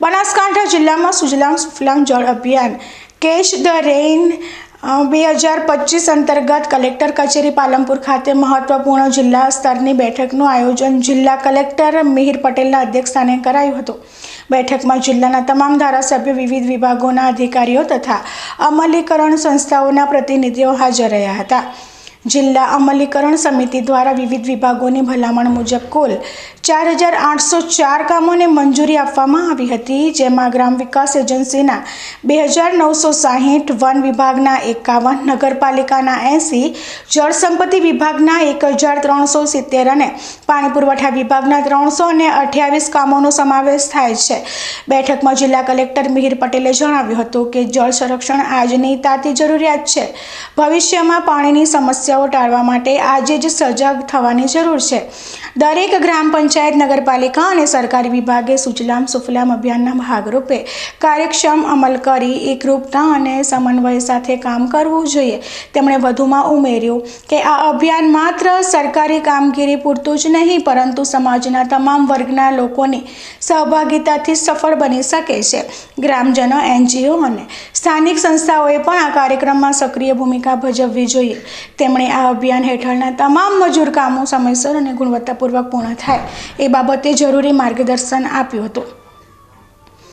બનાસકાંઠા જિલ્લામાં સુજલામ સુફલામ જળ અભિયાન કેચ ધ રેઇન બે હજાર પચીસ અંતર્ગત કલેક્ટર કચેરી પાલનપુર ખાતે મહત્વપૂર્ણ જિલ્લા સ્તરની બેઠકનું આયોજન જિલ્લા કલેક્ટર મિહિર પટેલના અધ્યક્ષસ્થાને કરાયું હતું. બેઠકમાં જિલ્લાના તમામ ધારાસભ્યો, વિવિધ વિભાગોના અધિકારીઓ તથા અમલીકરણ સંસ્થાઓના પ્રતિનિધિઓ હાજર રહ્યા હતા. જિલ્લા અમલીકરણ સમિતિ દ્વારા વિવિધ વિભાગોની ભલામણ મુજબ કુલ ચાર હજાર આઠસો ચાર કામોને મંજૂરી આપવામાં આવી હતી, જેમાં ગ્રામ વિકાસ એજન્સીના બે હજાર નવસો સાહીઠ, વન વિભાગના એકાવન, નગરપાલિકાના એંસી, જળ સંપત્તિ વિભાગના એક હજાર ત્રણસો સિત્તેર અને પાણી પુરવઠા વિભાગના ત્રણસો અને અઠ્યાવીસ કામોનો સમાવેશ થાય છે. બેઠકમાં જિલ્લા કલેક્ટર મિહિર પટેલે જણાવ્યું હતું કે જળ સંરક્ષણ આજની તાતી જરૂરિયાત છે. ભવિષ્યમાં પાણીની સમસ્યાઓ ટાળવા માટે આજે જ સજાગ થવાની જરૂર છે. દરેક ગ્રામ પંચાયત, નગરપાલિકા અને સરકારી વિભાગે સુજલામ સુફલામ અભિયાનના ભાગરૂપે કાર્યક્ષમ અમલ કરી એકરૂપતા અને સમન્વય સાથે કામ કરવું જોઈએ. તેમણે વધુમાં ઉમેર્યું કે આ અભિયાન માત્ર સરકારી કામગીરી પૂરતું જ નહીં, પરંતુ સમાજના તમામ વર્ગના લોકોની સહભાગિતાથી સફળ બની શકે છે. ગ્રામજનો, એનજીઓ અને સ્થાનિક સંસ્થાઓએ પણ આ કાર્યક્રમમાં સક્રિય ભૂમિકા ભજવવી જોઈએ. તેમણે આ અભિયાન હેઠળના તમામ મજૂર કામો સમયસર અને ગુણવત્તાપૂર્વક પૂર્ણ થાય એ બાબતે જરૂરી માર્ગદર્શન આપ્યું હતું.